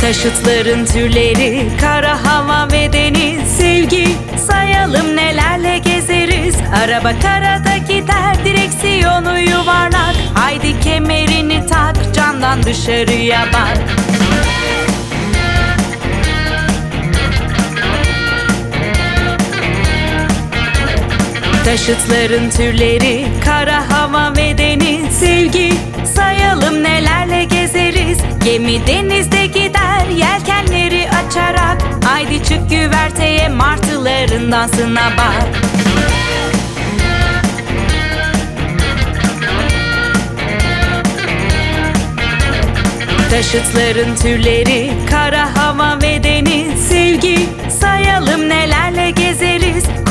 Taşıtların türleri kara hava ve deniz. Sevgi sayalım nelerle gezeriz. Araba karada gider direksiyonu yuvarlak. Haydi kemerini tak camdan dışarıya bak Taşıtların türleri kara hava ve deniz. Sevgi sayalım nelerle gezeriz. Gemi denizde gider yelkenleri açarak. Haydi çık güverteye martıların dansına bak. Taşıtların türleri kara